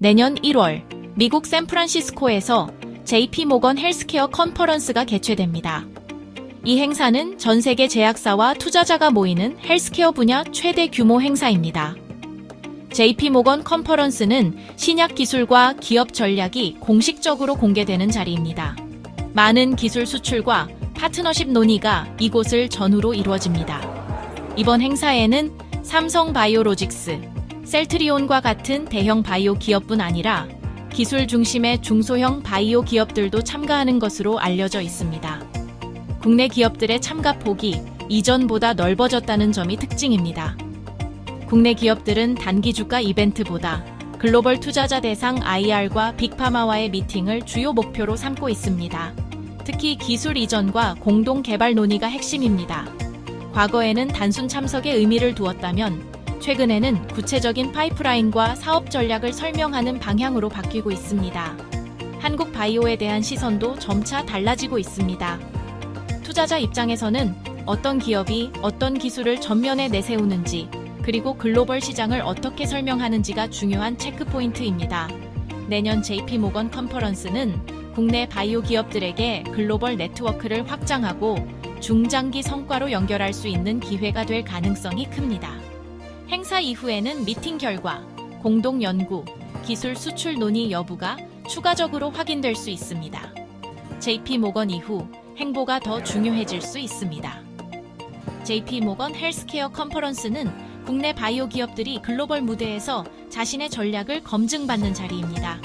내년 1월 미국 샌프란시스코에서 JP 모건 헬스케어 컨퍼런스가 개최됩니다. 이 행사는 전 세계 제약사와 투자자가 모이는 헬스케어 분야 최대 규모 행사입니다. JP 모건 컨퍼런스는 신약 기술과 기업 전략이 공식적으로 공개되는 자리입니다. 많은 기술 수출과 파트너십 논의가 이곳을 전후로 이루어집니다. 이번 행사에는 삼성 바이오로직스, 셀트리온과 같은 대형 바이오 기업뿐 아니라 기술 중심의 중소형 바이오 기업들도 참가하는 것으로 알려져 있습니다. 국내 기업들의 참가 폭이 이전보다 넓어졌다는 점이 특징입니다. 국내 기업들은 단기 주가 이벤트보다 글로벌 투자자 대상 IR과 빅파마와의 미팅을 주요 목표로 삼고 있습니다. 특히 기술 이전과 공동 개발 논의가 핵심입니다. 과거에는 단순 참석에 의미를 두었다면 최근에는 구체적인 파이프라인과 사업 전략을 설명하는 방향으로 바뀌고 있습니다. 한국 바이오에 대한 시선도 점차 달라지고 있습니다. 투자자 입장에서는 어떤 기업이 어떤 기술을 전면에 내세우는지 그리고 글로벌 시장을 어떻게 설명하는지가 중요한 체크포인트입니다. 내년 JP 모건 컨퍼런스는 국내 바이오 기업들에게 글로벌 네트워크를 확장하고 중장기 성과로 연결할 수 있는 기회가 될 가능성이 큽니다. 행사 이후에는 미팅 결과, 공동 연구, 기술 수출 논의 여부가 추가적으로 확인될 수 있습니다. JP 모건 이후 행보가 더 중요해질 수 있습니다. JP 모건 헬스케어 컨퍼런스는 국내 바이오 기업들이 글로벌 무대에서 자신의 전략을 검증받는 자리입니다.